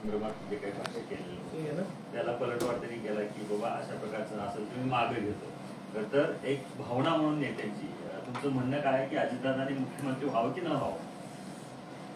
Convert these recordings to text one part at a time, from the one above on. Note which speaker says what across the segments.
Speaker 1: संदर्भात जे काही भाष्य केलेलं त्याला पलटवार त्यांनी केला की बाबा अशा प्रकारचं असेल तुम्ही मागे घेतो. तर तर एक भावना म्हणून नेत्यांची तुमचं म्हणणं काय आहे की अजितदादांनी मुख्यमंत्री व्हावं की न व्हावं?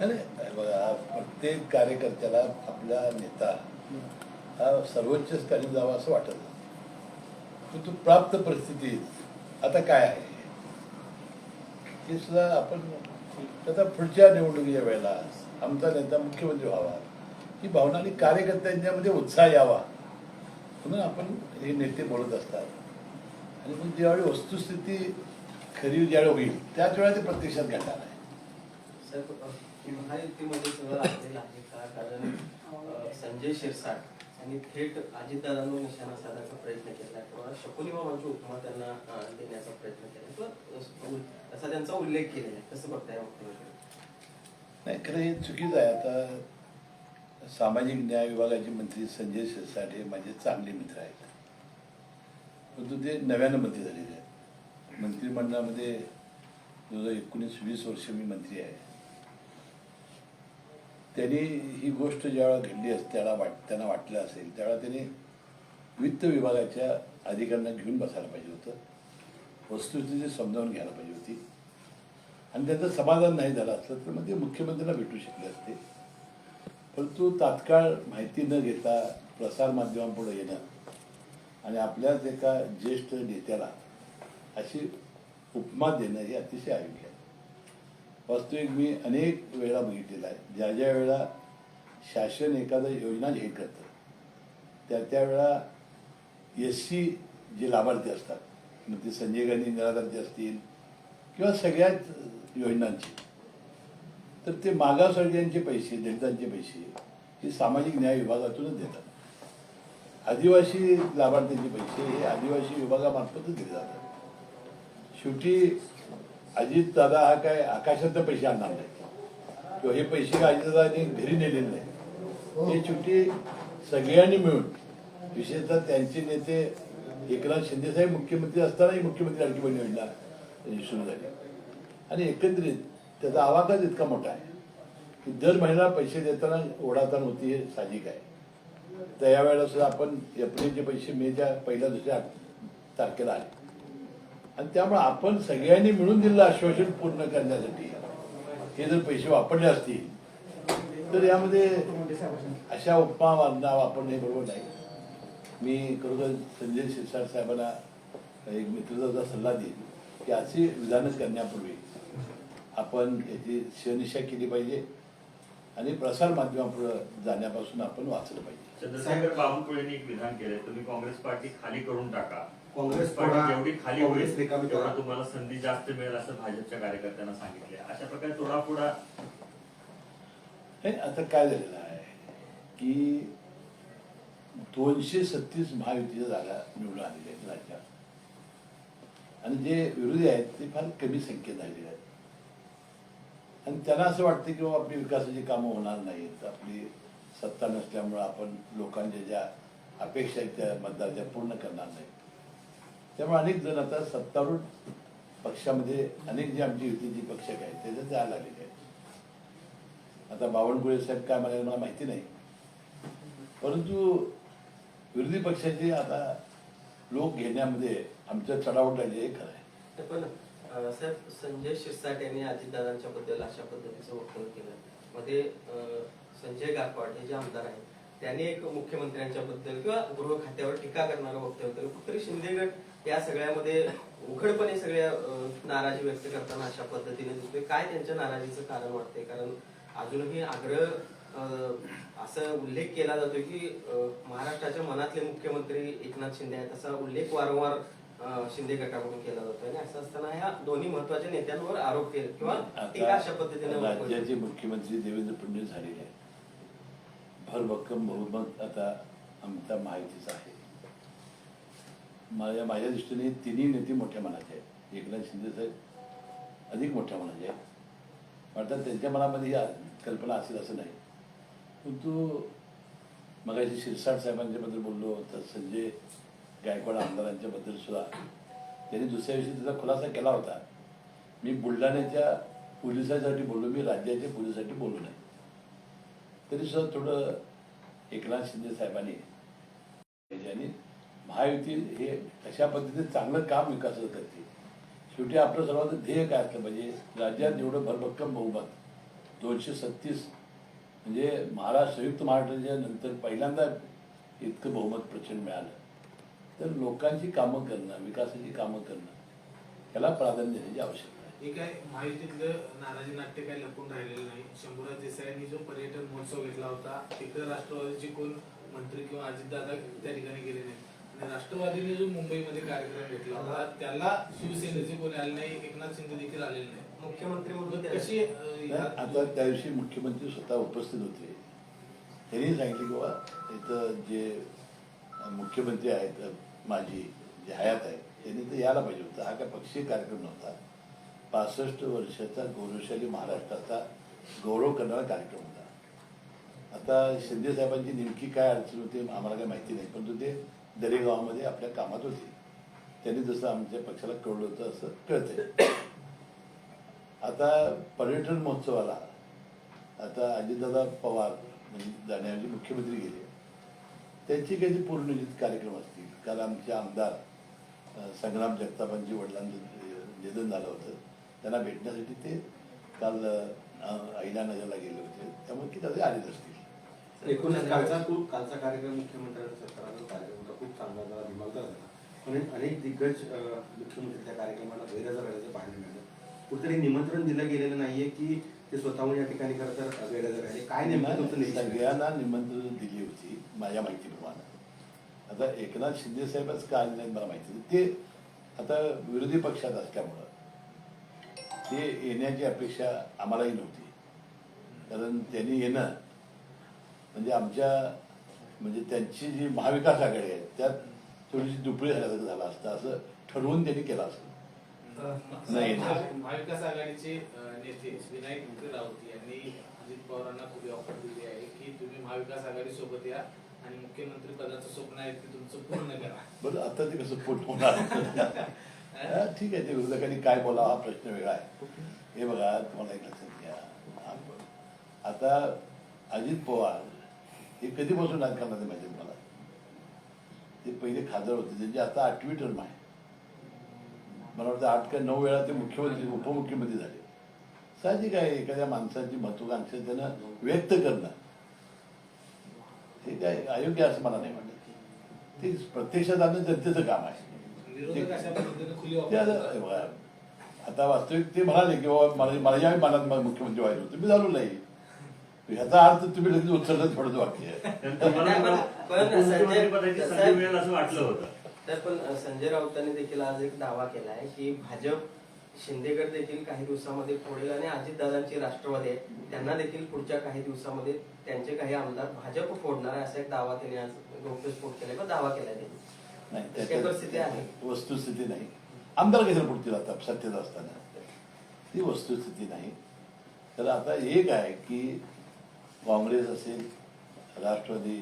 Speaker 2: नाही, बघा प्रत्येक कार्यकर्त्याला आपला नेता हा सर्वोच्च स्थानी जावा असं वाटत पण तो प्राप्त परिस्थितीत आता काय आहे? हे सुद्धा आपण आता पुढच्या निवडणुकीच्या वेळेला आमचा नेता मुख्यमंत्री व्हावा. ही भावना आणि कार्यकर्त्यांच्यामध्ये उत्साह यावा. म्हणून आपण हे नेते बोलत असतात. आणि मग ज्यावेळी वस्तुस्थिती खरी ज्यावेळी होईल त्याच वेळेला ते प्रत्यक्षात घडणार आहे.
Speaker 3: कारण संजय शिरसाट यांनी थेट अजितदादांवर निशाणा साधायचा प्रयत्न केला किंवा शकुनी मामाची उपमा त्यांना देण्याचा प्रयत्न केला किंवा असा त्यांचा उल्लेख केलेला आहे. कसं बघताय
Speaker 2: नाही खरं हे चुकीचं आहे. आता सामाजिक न्याय विभागाचे मंत्री संजय शिरसाट हे माझे चांगले मित्र आहेत. परंतु ते नव्यानं मंत्री झालेले आहेत. मंत्रिमंडळामध्ये जवळजवळ एकोणीस वीस वर्ष मी मंत्री आहे. त्यांनी ही गोष्ट ज्यावेळा घडली असते त्याला वाट त्यांना वाटलं असेल त्यावेळा त्यांनी वित्त विभागाच्या अधिकाऱ्यांना घेऊन बसायला पाहिजे होतं. वस्तुस्थिती समजावून घ्यायला पाहिजे होती. आणि त्यांचं समाधान नाही झालं असलं तर मग ते मुख्यमंत्र्यांना भेटू शकले असते. परंतु तात्काळ माहिती न घेता प्रसारमाध्यमांपुढे येणं आणि आपल्याच एका ज्येष्ठ नेत्याला अशी उपमा देणं हे अतिशय आयोग्य आहे. वास्तविक मी अनेक वेळा बघितलेला आहे. ज्या ज्या वेळा शासन एखादं योजना जाहीर करतं त्या त्यावेळा एस सी जे लाभार्थी असतात मग ते संजय गांधी निराधारचे असतील किंवा सगळ्याच योजनांची तर ते मागासवर्गीयांचे पैसे दलितांचे पैसे हे सामाजिक न्याय विभागातूनच देतात. आदिवासी लाभार्थ्यांचे पैसे हे आदिवासी विभागामार्फतच दिले जातात. शेवटी अजित दादा हा काय आकाशात पैसे आणणार नाही. किंवा हे पैसे काय अजितदादांनी घरी नेलेले नाही. हे. शेवटी सगळ्यांनी मिळून विशेषतः त्यांचे नेते एकनाथ शिंदे साहेब मुख्यमंत्री असतानाही मुख्यमंत्री बहीण योजना सुरू झाली. आणि एकंदरीत त्याचा आवाकाच इतका मोठा आहे की दर महिन्याला पैसे देताना ओढाताण होती हे साहजिक आहे. तर यावेळेला सुद्धा आपण एप्रिलचे पैसे मेच्या पहिल्या दुसऱ्या तारखेला आले. आणि त्यामुळे आपण सगळ्यांनी मिळून दिलेलं आश्वासन पूर्ण करण्यासाठी हे जर पैसे वापरले असतील तर यामध्ये अशा उपमा वाजना वापरणे बरोबर नाही. मी खरोखर संजय शिरसाट साहेबांना एक मित्रचा सल्ला देईन की अशी विधानं करण्यापूर्वी आपण याची शहनिशा केली पाहिजे आणि प्रसार माध्यमापुढे जाण्यापासून आपण वाचलं पाहिजे.
Speaker 1: चंद्रशेखर बावनकुळेंनी एक विधान केलंय तुम्ही काँग्रेस पार्टी खाली करून टाका.
Speaker 4: काँग्रेस
Speaker 1: पार्टी जेवढी खाली
Speaker 4: काँग्रेस
Speaker 1: होईल
Speaker 4: रिकामी
Speaker 1: तेवढा
Speaker 4: करा.
Speaker 1: तुम्हाला संधी जास्त मिळेल असं भाजपच्या कार्यकर्त्यांना सांगितले अशा प्रकारे तोडाफोडा
Speaker 2: नाही आता काय झालेलं आहे की दोनशे सत्तीस महायुतीच्या जागा निवडून आलेल्या आहेत राज्यात. आणि जे विरोधी आहेत ते फार कमी संख्येत झालेले आहेत. आणि त्यांना असं वाटतं की बाबा आपली विकासाची कामं होणार नाहीत. आपली सत्ता नसल्यामुळं आपण लोकांच्या ज्या अपेक्षा आहेत त्या मतदाराच्या पूर्ण करणार नाही त्यामुळे अनेक जण आता सत्तारूढ पक्षामध्ये अनेक जे आमची युतीची पक्ष आहेत त्याच्यात जायला लागलेले आहेत. आता बावनकुळे साहेब काय म्हणाले मला माहिती नाही. परंतु विरोधी पक्षाचे आता लोक घेण्यामध्ये आमच्या चढावट लागली हे खरं आहे.
Speaker 3: साहेब संजय शिरसाट यांनी अजितदादांच्या बद्दल अशा पद्धतीचं वक्तव्य केलं. मध्ये संजय गायकवाड हे जे आमदार आहेत त्यांनी एक मुख्यमंत्र्यांच्या बद्दल किंवा गृह खात्यावर टीका करणारं वक्तव्य केलं. कुठतरी शिंदेगड या सगळ्यामध्ये उघडपणे सगळ्या नाराजी व्यक्त करताना अशा पद्धतीने दिसते काय त्यांच्या नाराजीचं कारण वाटतंय? कारण अजूनही आग्रह असा उल्लेख केला जातोय की महाराष्ट्राच्या मनातले मुख्यमंत्री एकनाथ शिंदे आहेत असा उल्लेख वारंवार शिंदे गटाकडून केला जातोय आणि असं असताना ह्या दोन्ही महत्त्वाच्या नेत्यांवर आरोप केले. किंवा टीका अशा पद्धतीने
Speaker 2: राज्याचे मुख्यमंत्री देवेंद्र फडणवीस झालेले आहेत. भरभक्कम बहुमत आता आमचा माहितीचा आहे. माझ्या माझ्या दृष्टीने तिन्ही नेते मोठ्या मनाचे आहेत. एकनाथ शिंदे साहेब अधिक मोठ्या मनाचे आहेत. वाटतं त्यांच्या मनामध्ये ही कल्पना असेल असं नाही. परंतु मगाशी शिरसाट साहेबांच्याबद्दल बोललो तर संजय गायकवाड आमदारांच्या बद्दल सुद्धा. त्यांनी दुसऱ्या दिवशी त्याचा खुलासा केला होता. मी बुलढाण्याच्या पोलिसांसाठी बोललो मी राज्याच्या पोलिसांसाठी बोललो नाही. तरी सुद्धा थोडं एकनाथ शिंदे साहेबांनी आणि महायुती हे अशा पद्धतीने चांगलं काम विकासाचं करते. शेवटी आपलं सर्वांचं ध्येय काय असलं पाहिजे? राज्यात एवढं भरभक्कम बहुमत दोनशे सत्तीस म्हणजे महाराष्ट्र संयुक्त महाराष्ट्राच्या नंतर पहिल्यांदा इतकं बहुमत प्रचंड मिळालं. तर लोकांची कामं करणं विकासाची कामं करणं याला प्राधान्य देण्याची आवश्यकता आहे.
Speaker 4: हे काय माहितीतलं नाराजी नाट्य काय लपून राहिलेलं नाही? शंभूराज देसाईंनी जो पर्यटन महोत्सव घेतला होता तिकडे राष्ट्रवादीचे कोण मंत्री किंवा अजितदादा त्या ठिकाणी गेले नाही आणि राष्ट्रवादीने जो मुंबईमध्ये कार्यक्रम घेतला होता त्याला शिवसेनेचे कोणी आले नाही एकनाथ शिंदे देखील आलेले नाही.
Speaker 3: मुख्यमंत्री म्हणून
Speaker 4: कशी
Speaker 2: आता त्या दिवशी मुख्यमंत्री स्वतः उपस्थित होते. त्यांनी सांगितले की बाबा इथं जे मुख्यमंत्री आहेत माझी जे हयात आहे त्यांनी तर यायला पाहिजे होतं. हा काय पक्षीय कार्यक्रम नव्हता. पासष्ट वर्षाचा गौरवशाली महाराष्ट्राचा गौरव करणारा कार्यक्रम होता. आता शिंदे साहेबांची नेमकी काय अडचण होती आम्हाला काही माहिती नाही. परंतु ते दरेगावामध्ये आपल्या कामात होते. त्यांनी जसं आमच्या पक्षाला कळलं होतं असं कळतंय. आता पर्यटन महोत्सवाला आता अजितदादा पवार म्हणजे जाण्याऐवजी मुख्यमंत्री गेले. त्यांचे काही पूर्वनियोजित कार्यक्रम असतील. काल आमचे आमदार संग्राम जगतापांची वडिलांचं निधन झालं होतं. त्यांना भेटण्यासाठी ते काल अहिल्यानगरला गेले होते. त्यामुळे की त्याचे आलेच असतील.
Speaker 5: एकूणच कालचा खूप कालचा कार्यक्रम मुख्यमंत्र्यांचा सत्काराचा कार्यक्रम होता. खूप चांगला झाला दिमागदार झाला पण अनेक दिग्गज मुख्यमंत्री त्या कार्यक्रमाला गैरहजर राहिल्याचं पाहायला मिळालं. कुठेतरी निमंत्रण दिलं गेलेलं नाहीये की ते स्वतःहून या ठिकाणी खरं तर गैरहजर राहिले काय नेमकं तुमचं निरीक्षण आहे?
Speaker 2: सगळ्यांना निमंत्रण दिली होती माझ्या माहितीप्रमाणे आता एकनाथ शिंदे साहेबच का आले नाहीत मला माहिती नाही. ते आता विरोधी पक्षात असल्यामुळं ते येण्याची अपेक्षा आम्हालाही नव्हती कारण त्यांनी येणं म्हणजे आमच्या म्हणजे त्यांची जी महाविकास आघाडी आहे त्यात थोडीशी दुपळी झाल्यासारखं झालं असतं असं ठरवून त्यांनी केलं असतं नाही.
Speaker 4: महाविकास आघाडीचे नेते विनायक मुके राऊत यांनी अजित पवारांना खुली ऑफर दिली आहे की तुम्ही महाविकास आघाडी सोबत या आणि मुख्यमंत्री पदाचं स्वप्न आहे ते तुमचं पूर्ण करा.
Speaker 2: बरं आता ते कसं पोट होणार? ठीक आहे ते विरोधकांनी काय बोलावं हा प्रश्न वेगळा आहे. हे बघा तुम्हाला एक लक्षात घ्या. आता अजित पवार हे कधीपासून राजकारणात माहिती मला ते पहिले खासदार होते त्यांची आता आठवी टर्म आहे. मला वाटतं आठ का नऊ वेळा ते मुख्यमंत्री उपमुख्यमंत्री झाले. साहजिक आहे एखाद्या माणसाची महत्वाकांक्षा त्यानं व्यक्त करणं हे काय अयोग्य असं मला नाही वाटत. ते प्रत्यक्षात आणणं जनतेचं काम आहे.
Speaker 4: विरोधक अशा पद्धतीने खुली
Speaker 2: ते
Speaker 4: ऑफर
Speaker 2: आता वास्तविक ते म्हणाले की बाबा मला ज्यावेळी मला मुख्यमंत्री व्हायचं होतं. मी झालो नाही. ह्याचा अर्थ तुम्ही लगेच उचललं थोडं वाक्य आहे.
Speaker 1: असं वाटलं होतं.
Speaker 3: तर पण संजय राऊतांनी देखील आज एक दावा केलाय की भाजप शिंदेगड देखील काही दिवसामध्ये फोडेल आणि अजितदादांची राष्ट्रवादी आहे. त्यांना देखील पुढच्या काही दिवसामध्ये त्यांचे काही आमदार भाजप फोडणार आहे असा एक दावा त्यांनी आज गौप्यस्फोट केलाय. किंवा दावा केलाय त्यांनी. आहे.
Speaker 2: वस्तुस्थिती नाही. आमदार कशाला पुढतील आता सत्तेत असताना. ती वस्तुस्थिती नाही. तर आता एक आहे की काँग्रेस असेल राष्ट्रवादी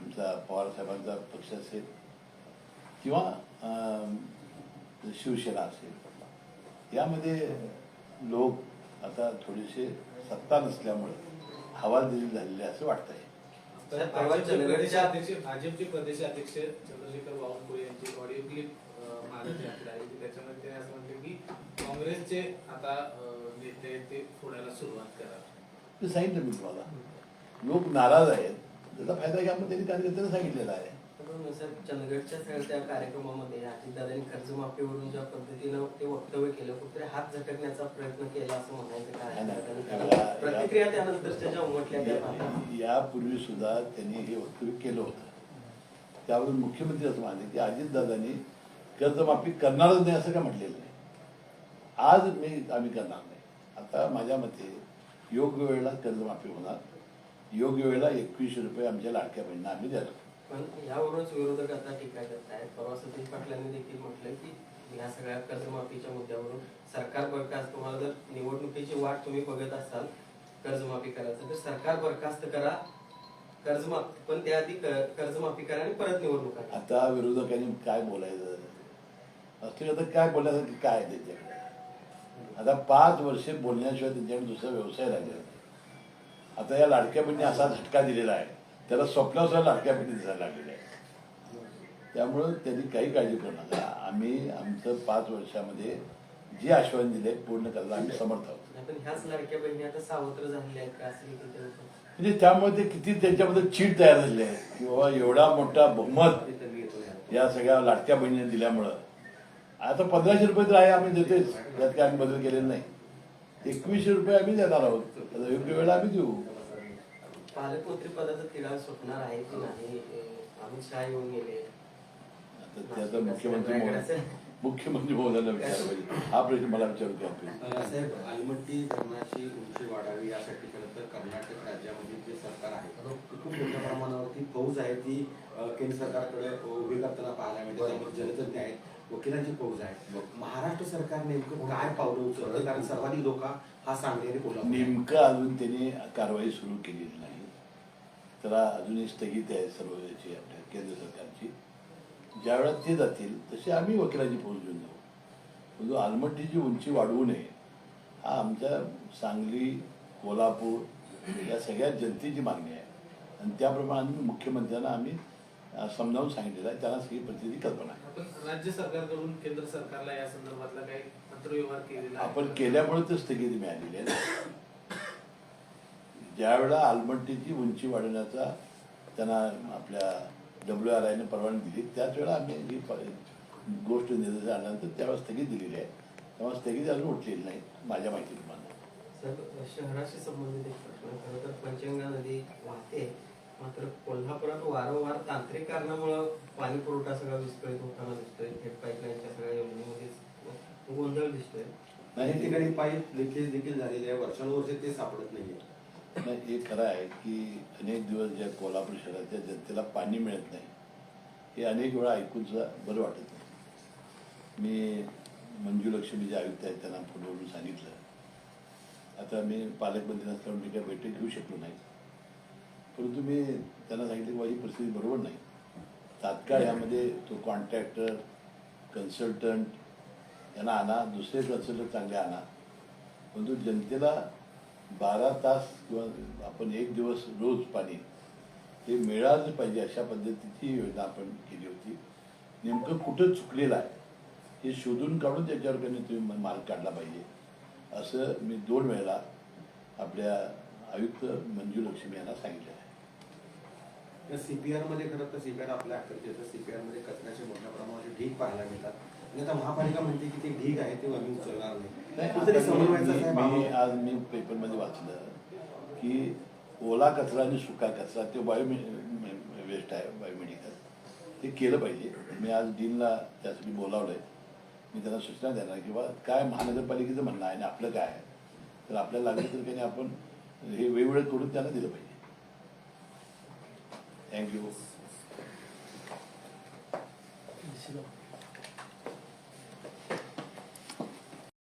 Speaker 2: तुमचा पवारसाहेबांचा पक्ष असेल किंवा शिवसेना असेल. यामध्ये लोक आता थोडेसे सत्ता नसल्यामुळे हवालदिली झालेली आहे असं वाटतंय.
Speaker 3: तर परवा
Speaker 4: भाजपचे भाजपचे प्रदेशाध्यक्ष चंद्रशेखर बावनकुळे यांची ऑडिओ क्लिप मागत यात्रा आहे. की त्याच्यामध्ये ते असं म्हणते की काँग्रेसचे आता नेते आहेत ते फोडायला सुरुवात करा
Speaker 2: ते सांगितलं मी तुम्हाला. लोक नाराज आहेत. त्याचा फायदा घ्या म्हणून त्यांनी कार्यकर्त्यांना सांगितलेला आहे.
Speaker 3: पण साहेब चंदगडच्या सगळ्या त्या कार्यक्रमामध्ये अजितदादांनी कर्जमाफीवरून ज्या पद्धतीनं ते वक्तव्य केलं कुठेतरी हात झटकण्याचा प्रयत्न केला असं म्हणायचं
Speaker 2: या-
Speaker 3: प्रतिक्रिया त्यानंतरच्या ज्या उमटल्या त्या.
Speaker 2: यापूर्वी सुद्धा त्यांनी हे वक्तव्य केलं होतं. त्यावरून मुख्यमंत्री असं म्हणाले की अजितदादांनी कर्जमाफी करणारच नाही असं काय म्हटलेलं नाही. आज मी आम्ही करणार नाही. आता माझ्या मते योग्य वेळेला कर्जमाफी होणार. योग्य वेळेला एकवीसशे रुपये आमच्या लाडक्या बहिणींना आम्ही देणार
Speaker 3: पण यावरूनच विरोधक आता टीका करत आहेत. परवा सतीश पाटलांनी देखील म्हटलं की या सगळ्या कर्जमाफीच्या मुद्द्यावरून सरकार बरखास्त तुम्हाला जर निवडणुकीची वाट तुम्ही बघत असाल कर्जमाफी करायचं तर सरकार बरखास्त करा कर्जमाफी पण त्याआधी क- कर्जमाफी करा आणि परत निवडणूक
Speaker 2: आता विरोधकांनी काय बोलायचं? असतील आता काय बोलण्यासाठी काय आहे आता पाच वर्षे बोलण्याशिवाय त्यांच्याकडे दुसरा व्यवसाय राहिला आता या लाडक्या बहिणी असा झटका दिलेला आहे. त्याला स्वप्नावर सुद्धा बहिणी दिसायला लागलेल्या आहे. त्यामुळं त्यांनी काही काळजी करू नका. आम्ही आमचं पाच वर्षामध्ये जे आश्वासन दिले पूर्ण करायला आम्ही समर्थ आहोत.
Speaker 3: नाही, पण ह्याच लाडक्या बहिणी आता सावत्र झालेल्या आहेत का? असं देखील त्यांचं
Speaker 2: म्हणजे त्यामुळे ते किती त्यांच्याबद्दल चीड तयार झालेली आहे. की बाबा एवढा मोठा बहुमत
Speaker 5: या.
Speaker 2: सगळ्या लाडक्या बहिणीने दिल्यामुळं. आता पंधराशे रुपये तर आहे आम्ही देतेच त्यात काय आम्ही बदल केलेला नाही. एकवीसशे रुपये आम्ही देणार आहोत. योग्य वेळेला आम्ही देऊ.
Speaker 3: पालकमंत्री पदाचा तिढा सुटणार आहे की नाही अमित शहा येऊन गेले.
Speaker 2: आता त्याचा मुख्यमंत्री महोदय मुख्यमंत्री महोदयांना विचार पाहिजे. हा प्रश्न मला विचारू द्या please.
Speaker 5: अ, साहेब आलमट्टी धरणाची उंची वाढावी यासाठी खरं तर कर्नाटक राज्यामध्ये जे सरकार आहे ते खूप मोठ्या प्रमाणावरती फौज आहे ती केंद्र सरकारकडे उभी करताना पाहायला मिळते. त्यामध्ये जलतज्ञ आहेत वकिलांची फौज आहे. महाराष्ट्र सरकार नेमकं काय पावलं उचलतं कारण सर्वाधिक धोका हा सांगली आणि कोल्हापूर आहे.
Speaker 2: नेमकं अजून त्यांनी कारवाई सुरू केलेली नाही. त्याला अजूनही स्थगित आहे सर्व याची आपल्या केंद्र सरकारची. ज्या वेळात ते जातील तशी आम्ही वकिलाची फौज घेऊन जाऊ. परंतु आलमट्टीची उंची वाढवू नये हा आमच्या सांगली कोल्हापूर या सगळ्या जनतेची मागणी आहे. आणि त्याप्रमाणे आम्ही मुख्यमंत्र्यांना आम्ही समजावून सांगितलेलं आहे. त्यांना सगळी प्रतिनिधी कल्पना आहे.
Speaker 4: राज्य सरकारकडून केंद्र सरकारला या संदर्भातला काही पत्रव्यवहार केलेला
Speaker 2: आपण केल्यामुळे तर स्थगिती मिळालेली आहे ज्या वेळेला आलमट्टीची उंची वाढवण्याचा त्यांना आपल्या डब्ल्यू आर आयने परवानगी दिली त्याच वेळेला आम्ही ही गोष्ट निर्देश आणल्यानंतर त्यावेळेस स्थगित दिलेली आहे. तेव्हा स्थगिती अजून उठलेली नाही माझ्या माहितीप्रमाणे.
Speaker 3: साहेब शहराशी संबंधित एक प्रश्न. खरं तर पंचगंगा नदी वाहते मात्र कोल्हापुरात वारंवार तांत्रिक कारणामुळं पाणी पुरवठा सगळा विस्कळीत होताना दिसतोय. थेट पाईपलाईनच्या सगळ्या योजनेमध्ये गोंधळ दिसतोय.
Speaker 5: अनेक ठिकाणी पाईप लिकेज देखील झालेले आहे. वर्षानुवर्षे ते सापडत नाहीये.
Speaker 2: नाही हे खरं आहे की अनेक दिवस ज्या कोल्हापूर शहरातल्या जनतेला पाणी मिळत नाही हे अनेक वेळा ऐकून सुद्धा बरं वाटत नाही. मी मंजू लक्ष्मी जे आयुक्त आहेत त्यांना फोनवरून सांगितलं. आता मी पालकमंत्री नसल्यामुळे मी काही बैठक घेऊ शकलो नाही. परंतु मी त्यांना सांगितलं की माझी परिस्थिती बरोबर नाही. तात्काळ यामध्ये तो कॉन्ट्रॅक्टर कन्सल्टंट यांना आणा दुसरे कन्सल्टंट चांगले आणा. परंतु जनतेला बारा तास किंवा आपण एक दिवस रोज पाणी ते मिळालं पाहिजे अशा पद्धतीची योजना आपण केली होती. नेमकं कुठं चुकलेलं आहे हे शोधून काढून त्याच्यावर त्यांनी तुम्ही मार्ग काढला पाहिजे. असं मी दोन वेळेला आपल्या आयुक्त मंजू लक्ष्मी यांना सांगितलं आहे.
Speaker 5: सीपीआरमध्ये खरं तर सीपीआर आपल्या अखेरचे सी सीपीआरमध्ये कचऱ्याचे मोठ्या प्रमाणात ढीग पाहायला मिळतात आणि आता महापालिका म्हणते की ते ढीग आहे ते आम्ही उचलणार नाही. कुठेतरी समन्वयाचा.
Speaker 2: आज मी पेपरमध्ये वाचलं की ओला कचरा आणि सुका कचरा ते बायो वेस्ट आहे बायोमेडिकल. ते केलं पाहिजे. मी आज डीनला त्यासाठी बोलावलंय. मी त्यांना सूचना देणार की बा काय महानगरपालिकेचं म्हणणं आहे आणि आपलं काय आहे? तर आपल्याला लागलं तर काही नाही आपण हे वेगवेगळं करून त्यांना दिलं पाहिजे. थँक्यू